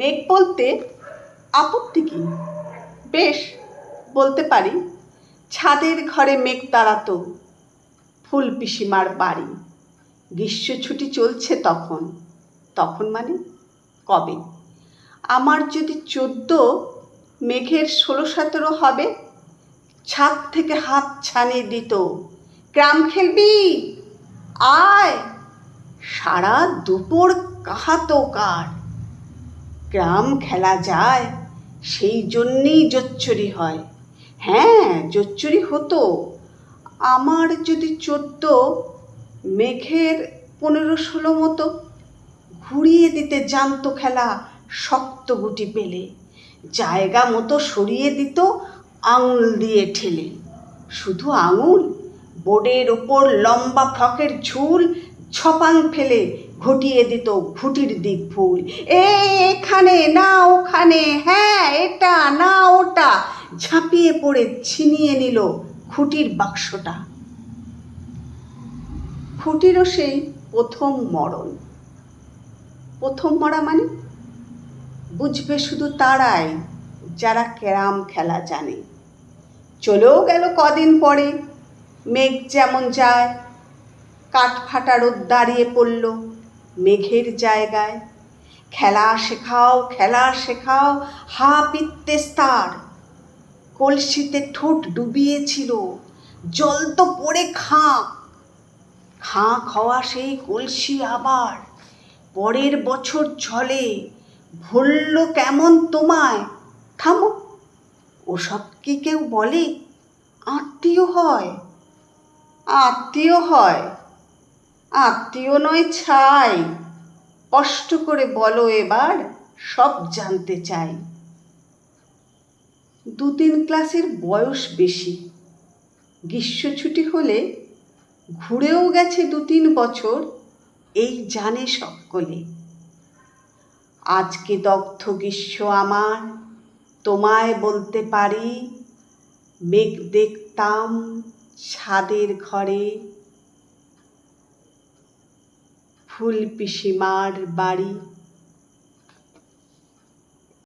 মেঘ বলতে আপত্তি কি? বেশ, বলতে পারি। ছাদের ঘরে মেঘ দাঁড়াতো ফুল পিসিমার বাড়ি। গ্রীষ্ম ছুটি চলছে তখন। তখন মানে? কবে? আমার যদি চোদ্দ, মেঘের ষোলো, সতেরো হবে, ছাদ থেকে হাত ছানিয়ে দিত। গ্রাম খেলবি? আয়! সারা দুপুর কাহাতো কার। গ্রাম খেলা যায়, সেই জন্যেই জোচ্চুরি হয়। হ্যাঁ জোচ্চুরি হতো। আমার যদি চোদ্দ, মেঘের পনেরো ষোলো মতো ঘুরিয়ে দিতে জানতো খেলা শক্ত গুটি পেলে, জায়গা মতো সরিয়ে দিত আঙুল দিয়ে ঠেলে। শুধু আঙুল, বোর্ডের ওপর লম্বা ফ্রকের ঝুল ছপাং ফেলে ঘটিয়ে দিত ঘুটির দিক এ, এখানে, না ওখানে হ্যাঁ এটা, না ওটা। ঝাঁপিয়ে পড়ে ছিনিয়ে নিল খুঁটির বাক্সটা। খুঁটিরও সেই প্রথম মরণ। প্রথম মরা মানে? বুঝবে শুধু তারাই যারা ক্যারাম খেলা জানে। চলেও গেল কদিন পরে, মেঘ যেমন যায় কাঠ ফাটা রোদ দাঁড়িয়ে পড়ল। মেঘের জায়গায়। খেলা শেখাও খেলা শেখাও, হা পিত্তেস্তার কলসিতে ঠোঁট ডুবিয়েছিল, জল তো পড়ে খাঁ খাঁ খাওয়া সেই কলসি আবার, পরের বছর ঝলে, ভরল কেমন তোমায়। থামো, ওসব কি কেউ বলে? আত্মীয় হয়। আত্মীয় হয়। আত্মীয় নয় ছাই। কষ্ট করে বলো এবার, সব জানতে চাই। দু তিন ক্লাসের বয়স বেশি। গ্রীষ্ম ছুটি হলে ঘুরেও গেছে দু তিন বছর, এই জানে সকলে। আজকে দগ্ধ গ্রীষ্ম আমার, তোমায় বলতে পারি, মেঘ দেখতাম ছাদের ঘরে। ফুল পিসিমার বাড়ি